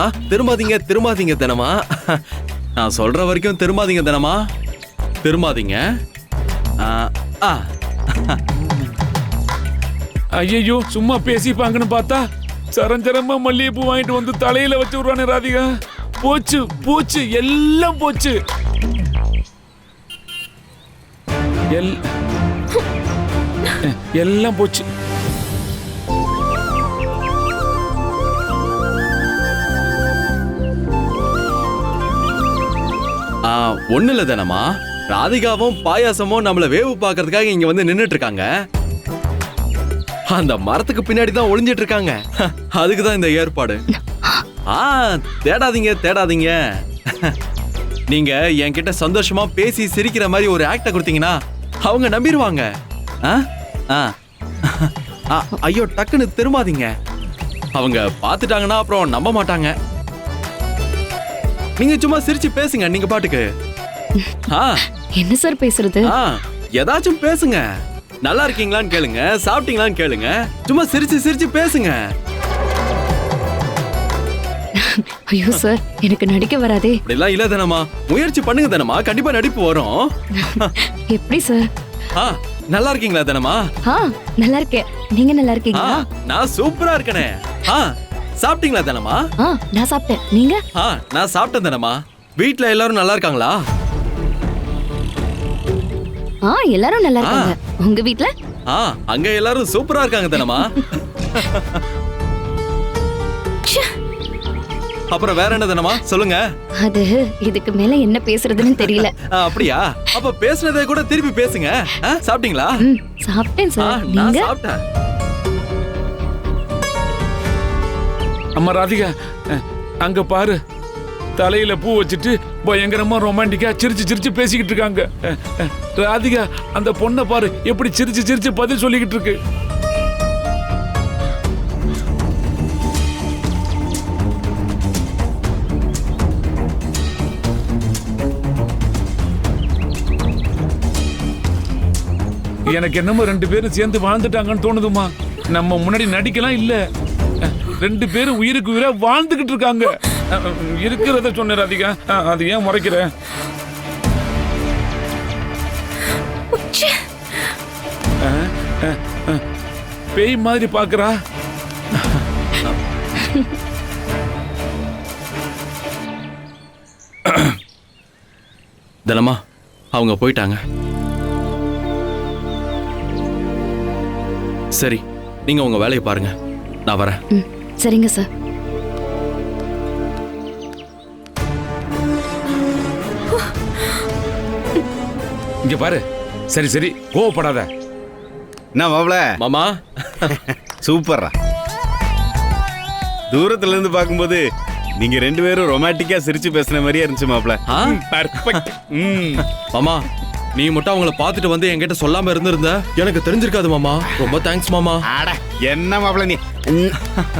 ஆ திரும்பாதீங்க திரும்பாதீங்க தினமா? நான் சொல்ற வரைக்கும் திரும்பாதீங்க தினமா? திரும்பாதீங்க. ஆ, ஐயோ சும்மா பேசிப்பாங்கன்னு பார்த்தா சரஞ்சரமா மல்லிகைப்பூ வாங்கிட்டு வந்து தலையில வச்சு விடுறானே ராதிகா. போச்சு போச்சு எல்லாம் போச்சு. எல் எல்லாம் போச்சு. ஒன்றும் ஒண்ணு இல்ல ராதிகாவும் பாயாசமும் நம்மள வேவு பார்க்கறதுக்காக இங்க வந்து நின்னுட்டு இருக்காங்க அந்த மரத்துக்கு பின்னாடி தான் ஒளிஞ்சிட்டு இருக்காங்க அதுக்கு தான் இந்த ஏற்பாடு. ஆ தேடாதீங்க தேடாதீங்க. நீங்க என்கிட்ட சந்தோஷமா பேசி சிரிக்கிற மாதிரி ஒரு ஆக்டை கொடுத்தீங்கன்னா அவங்க நம்பிடுவாங்க. ஆ ஆ. ஆ, ஐயோ டக்குன்னு திரும்பாதீங்க. அவங்க பார்த்துட்டாங்கன்னா அப்புறம் நம்ப மாட்டாங்க. நீங்க சும்மா சிரிச்சு பேசுங்க நீங்க பாட்டுக்கு. ஆ. என்ன சார் பேசுறது? ஆ ஏதாச்சும் பேசுங்க. நல்லா இருக்கீங்களான்னு கேளுங்க சாப்பிட்டீங்களான்னு கேளுங்க. சும்மா சிரிச்சு சிரிச்சு பேசுங்க. ஐயோ சார் எனக்கு நடிக்க வராதே. அப்படிலாம் இல்ல தானம்மா முயற்சி பண்ணுங்க தானம்மா கண்டிப்பா நடிப்பு வரும். எப்படி சார்? ஆ நல்லா இருக்கீங்களா தானம்மா ஆ நல்லா இருக்கேன். நீங்க நல்லா ஆ இருக்கீங்களா நான் சூப்பரா இருக்கனே. ஆ சாப்பிட்டீங்களா தானம்மா ஆ நான் சாப்பிட்டேன். நீங்க? ஆ நான் சாப்பிட்டேன் தானம்மா வீட்ல எல்லாரும் நல்லா இருக்காங்களா? ஆ எல்லாரும் நல்லா இருக்காங்க. உங்க வீட்ல? ஆ அங்க எல்லாரும் சூப்பரா இருக்காங்க தானம்மா அப்புறம் வேற என்ன தானம்மா சொல்லுங்க. அது இதுக்கு மேல என்ன பேசுறதுன்னு தெரியல. அப்படியா? அப்ப பேசுனதை கூட திருப்பி பேசுங்க. சாப்பிட்டீங்களா? சாப்பிட்டேன் சார். நீங்க? சாப்பிட்டேன். அம்மா ராதிகா அங்க பாரு. தலையில பூ வச்சுட்டு பயங்கரமா ரொமான்டிக்கா சிரிச்சு சிரிச்சு பேசிக்கிட்டு இருக்காங்க. ராதிகா அந்த பொண்ணை பாரு எப்படி சிரிச்சு சிரிச்சு பதில் சொல்லிக்கிட்டு இருக்கு. எனக்கு என்னமோ ரெண்டு பேரும் சேர்ந்து வாழ்ந்துட்டாங்கன்னு தோணுதுமா நம்ம முன்னாடி நடிக்கலாம் இல்லை. ரெண்டு பேரும் உயிருக்கு உயிரா வாழ்ந்துகிட்டு இருக்காங்க. இருக்கிறத சொன்ன ராதிகா. அது ஏன் முறைக்கிற? பேய் மாதிரி பாக்குறா தினமா அவங்க போயிட்டாங்க. சரி நீங்க உங்க வேலையை பாருங்க. நான் வரேன். சரிங்க சார் இங்க பாரு. சரி சரி. கோவப்படாத. என்ன மாப்ள மாமா. சூப்பர்ரா. தூரத்துல இருந்து பார்க்கும்போது நீங்க ரெண்டு பேரும் ரொமான்டிக்கா சிரிச்சு பேசுன மாதிரியே இருந்துச்சு மாப்ள ஆ? பர்ஃபெக்ட் மாமா நீ மட்டும் அவங்கள பார்த்துட்டு வந்து என்கிட்ட சொல்லாம இருந்திருந்த? எனக்கு தெரிஞ்சிருக்காது மாமா. ரொம்ப தேங்க்ஸ் மாமா. ஆட என்ன மாப்ள நீ?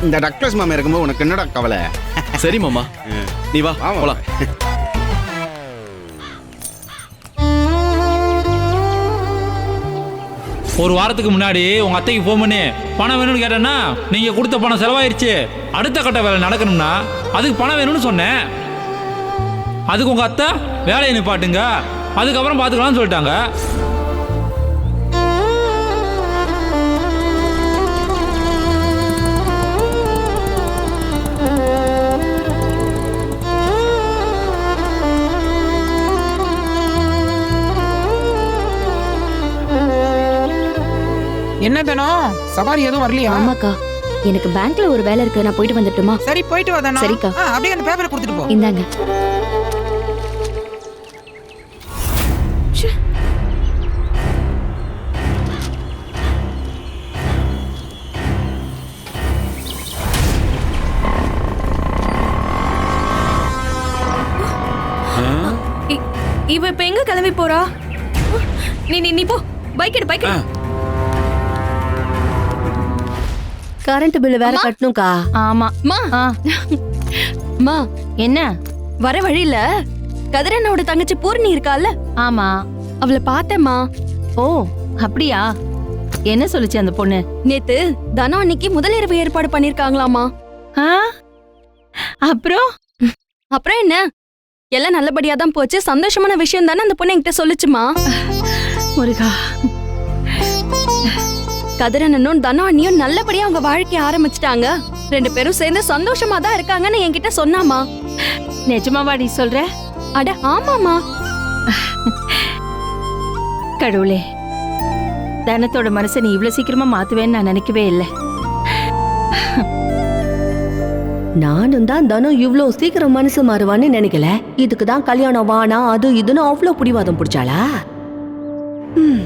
இந்த டக்ளஸ் மாமா இருக்கும்போது உனக்கு என்னடா கவலை? சரி மாமா. நீ வா. போலாம். ஒரு வாரத்துக்கு முன்னாடி உங்க அத்தைக்கு ஃபோன் பண்ணி பணம் வேணும்னு கேட்டேன்னா நீங்க கொடுத்த பணம் செலவாயிருச்சு. அடுத்த கட்ட வேலை நடக்கணும்னா அதுக்கு பணம் வேணும்னு சொன்னேன். அதுக்கு உங்க அத்தை வேலையை நிப்பாட்டுங்க. அதுக்கப்புறம் பார்த்துக்கலாம்னு சொல்லிட்டாங்க. என்ன தானோ சவாரி எதுவும் வரலையா? ஆமாக்கா. எனக்கு பேங்க்ல ஒரு வேலை இருக்கு. நான் போயிட்டு வந்துட்டுமா? சரி போயிட்டு வா சரிக்கா. அப்படியே அந்த பேப்பரை கொடுத்துட்டு போ. இந்தாங்க. இவ இப்ப எங்க கிளம்பி போறா? நீ நீ நீ போ. பைக் எடு பைக் கரண்ட் பில் வேற கட்டணும்க்கா. ஆமா. மா ஆ. மா என்ன? வர வழியில கதிரண்ணோட தங்கச்சி பூர்ணி இருக்கால ஆமா. அவளை பார்த்தேம்மா. ஓ அப்படியா? என்ன சொல்லுச்சு அந்த பொண்ணு? நேத்து தனம் அன்னைக்கு முதலிரவு ஏற்பாடு பண்ணிருக்காங்களாமா ஆ? அப்புறம்? அப்புறம் என்ன? எல்லாம் நல்லபடியா தான் போச்சு. சந்தோஷமான விஷயம் தானே அந்த பொண்ணு என்கிட்ட சொல்லுச்சுமா? முருகா. கதிரனனும் தனம் அண்ணியும் நல்லபடியா அவங்க வாழ்க்கைய ஆரம்பிச்சிட்டாங்க. ரெண்டு பேரும் சேர்ந்து சந்தோஷமா தான் இருக்காங்கன்னு என்கிட்ட சொன்னாமா. நிஜமாவாடி சொல்ற? அட ஆமாமா கடவுளே தனத்தோட மனசை நீ இவ்வளவு சீக்கிரமா மாத்துவேன்னு நான் நினைக்கவே இல்லை. நானும் தான் தனம் இவ்ளோ சீக்கிரம் மனசு மாறுவான்னு நினைக்கல. இதுக்கு தான் கல்யாணம் வானா அது இதுன்னு அவ்வளோ பிடிவாதம் பிடிச்சாளா? ம்,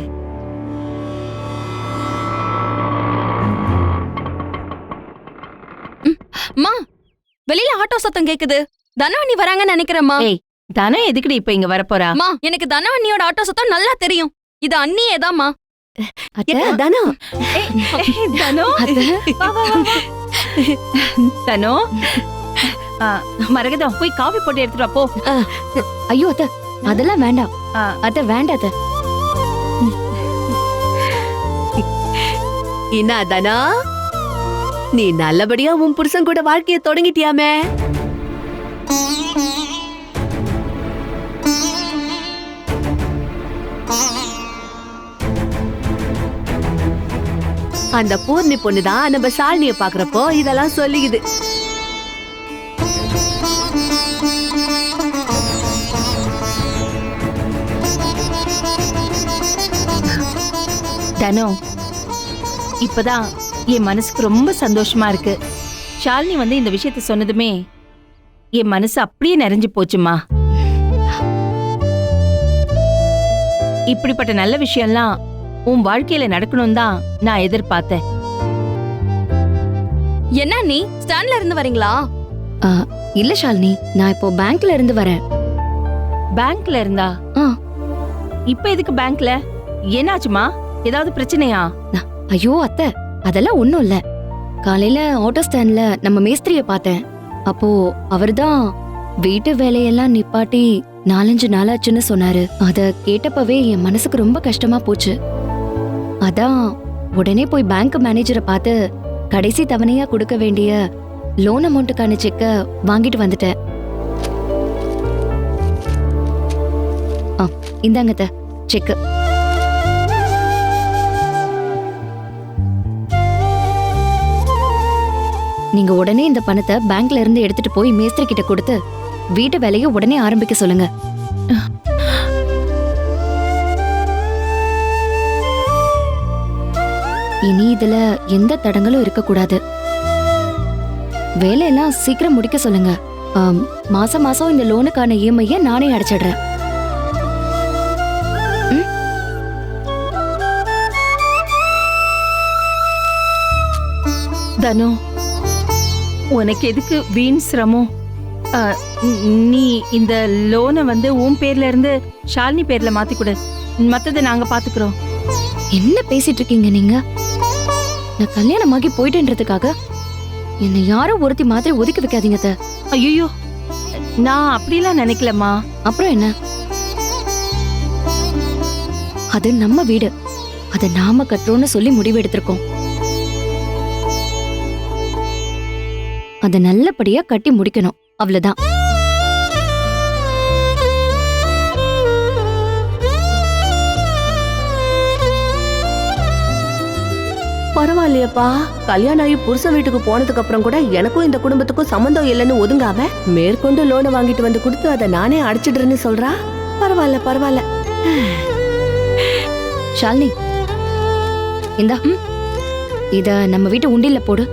வெளியில ஆட்டோ சத்தம் கேக்குது. தனம் அண்ணி வராங்கன்னு நினைக்கிறேம்மா. ஏய் தனம் எதுக்குடி இப்ப இங்க வரப்போறா? அம்மா எனக்கு தனம் அண்ணியோட ஆட்டோ சத்தம் நல்லா தெரியும். இது அண்ணியே தாம்மா அத்தை, தனம் தனோ. வா, வா, வா, வா. தனோ? ஆ, மரகதம் போய் காபி போட்டு எடுத்துட்டு வா, போ. ஐயோ அத்த அதெல்லாம் வேண்டாம். அத்த வேண்டாம் அத்த. என்ன தனா? நீ நல்லபடியா உன் புருஷன் கூட வாழ்க்கைய தொடங்கிட்டியாமே? அந்த பூர்ணி பொண்ணுதான் நம்ம சாலினிய பாக்குறப்போ இதெல்லாம் சொல்லிக்குது. தனோ இப்பதான் என் மனசுக்கு ரொம்ப சந்தோஷமா இருக்கு. ஷாலினி வந்து இந்த விஷயத்த சொன்னதுமே என் மனசு அப்படியே நிறைஞ்சு போச்சுமா. இப்படிப்பட்ட நல்ல விஷயம்லாம் உன் வாழ்க்கையில நடக்கணும் தான் நான் எதிர்பார்த்தேன். என்ன நீ ஸ்டாண்ட்ல இருந்து வரீங்களா? இல்ல ஷாலினி நான் இப்போ பேங்க்ல இருந்து வரேன். பேங்க்ல இருந்தா? ஆ. இப்ப எதுக்கு பேங்க்ல என்னாச்சுமா? ஏதாவது பிரச்சனையா? ஐயோ அத்தை அதெல்லாம் ஒண்ணும் இல்ல. காலையில ஆட்டோ ஸ்டாண்ட்ல நம்ம மேஸ்திரிய பார்த்தேன். அப்போ அவர்தான் வீட்டு வேலையெல்லாம் நிப்பாட்டி நாலஞ்சு நாளாச்சுன்னு சொன்னாரு. அத கேட்டப்பவே என் மனசுக்கு ரொம்ப கஷ்டமா போச்சு. அதான் உடனே போய் பேங்க் மேனேஜரை பார்த்து கடைசி தவணையா கொடுக்க வேண்டிய லோன் அமௌண்ட்டுக்கான செக்க வாங்கிட்டு வந்துட்டேன். ஆ இந்தாங்க அத்தை, செக்கு நீங்க உடனே இந்த பணத்தை பேங்க்ல இருந்து எடுத்துட்டு போய் மேஸ்திரி கிட்ட கொடுத்து வீட்டு வேலையை உடனே ஆரம்பிக்க சொல்லுங்க. இனி இதுல எந்த தடங்களும் இருக்கக்கூடாது. வேலையெல்லாம் சீக்கிரம் முடிக்க சொல்லுங்க. மாசம் மாசம் இந்த லோனுக்கான இஎம்ஐயை நானே அடைச்சிடுறேன். தனு உனக்கு எதுக்கு வீண் சிரமம்? நீ இந்த லோனை வந்து உன் பேர்ல இருந்து ஷாலினி பேர்ல மாத்தி கொடு. மத்ததை நாங்க பாத்துக்கிறோம். என்ன பேசிட்டு இருக்கீங்க நீங்க? நான் கல்யாணமாகி போயிட்டேன்றதுக்காக என்னை யாரும் ஒருத்தி மாதிரி ஒதுக்கி வைக்காதீங்க அத்தை. ஐயோ நான் அப்படிலாம் நினைக்கலம்மா. அப்புறம் என்ன? அது நம்ம வீடு. அதை நாம கட்டுறோம்னு சொல்லி முடிவு எடுத்திருக்கோம். அதை நல்லபடியா கட்டி முடிக்கணும். அவ்வளவுதான். பரவாயில்லையப்பா. கல்யாணம் ஆகி புருஷன் வீட்டுக்கு போனதுக்கு அப்புறம் கூட எனக்கும் இந்த குடும்பத்துக்கும் சம்மந்தம் இல்லைன்னு ஒதுங்காம மேற்கொண்டு லோனை வாங்கிட்டு வந்து கொடுத்து அதை நானே அடைச்சிடுறேன்னு சொல்றா? பரவாயில்ல பரவாயில்ல. ஷாலினி இந்தா. இத நம்ம வீட்டு உண்டியல்ல போடு.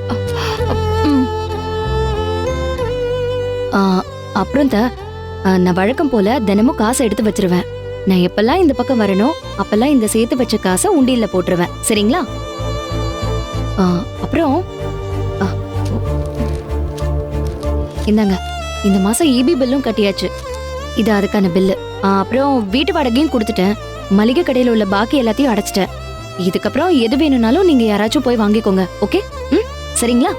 அப்புறம் த நான் வழக்கம் போல தினமும் காசை எடுத்து வச்சிருவேன். நான் எப்பெல்லாம் இந்த பக்கம் வரனோ அப்பெல்லாம் இந்த சேர்த்து வச்ச காசை உண்டியல்ல போட்டுருவேன். சரிங்களா? அப்புறம் இந்தாங்க இந்த மாசம் இபி பில்லும் கட்டியாச்சு. இது அதுக்கான பில்லு. அப்புறம் வீட்டு வாடகையும் கொடுத்துட்டேன். மளிகை கடையில உள்ள பாக்கி எல்லாத்தையும் அடைச்சிட்டேன். இதுக்கப்புறம் எது வேணும்னாலும் நீங்க யாராச்சும் போய் வாங்கிக்கோங்க ஓகே? ம் சரிங்களா?